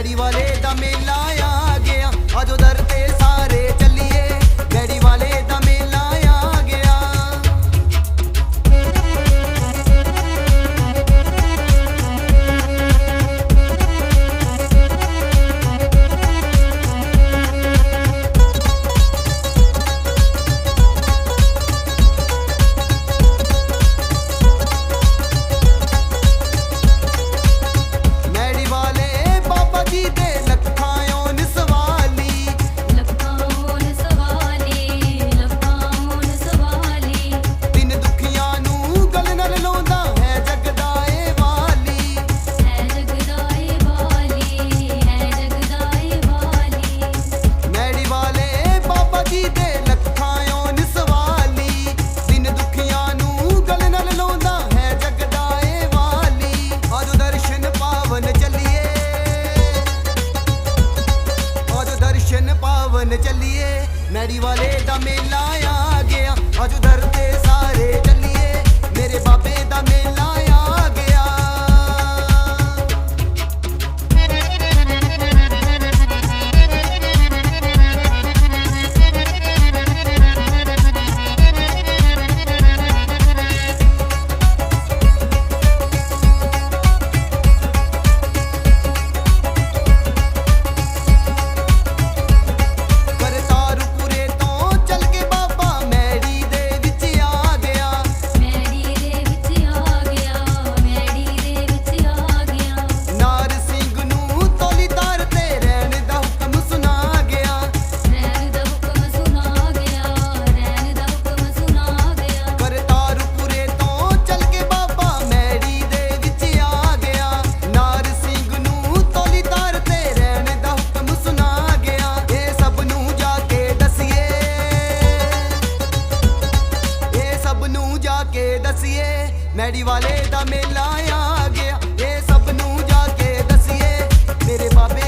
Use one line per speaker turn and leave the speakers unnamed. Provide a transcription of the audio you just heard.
அடிவாலே தமிழா. ਚੱਲੀਏ ਮੈੜੀ ਵਾਲੇ ਦਾ ਮੇਲਾ ਆ ਗਿਆ। ਅੱਜ ਦਰ ਤੇ ਸਾਰੇ ਕੇ ਦਸੀਏ, ਮੈੜੀ ਵਾਲੇ ਦਾ ਮੇਲਾ ਆ ਗਿਆ। ਇਹ ਸਭ ਨੂੰ ਜਾ ਕੇ ਦਸੀਏ, ਮੇਰੇ ਬਾਬੇ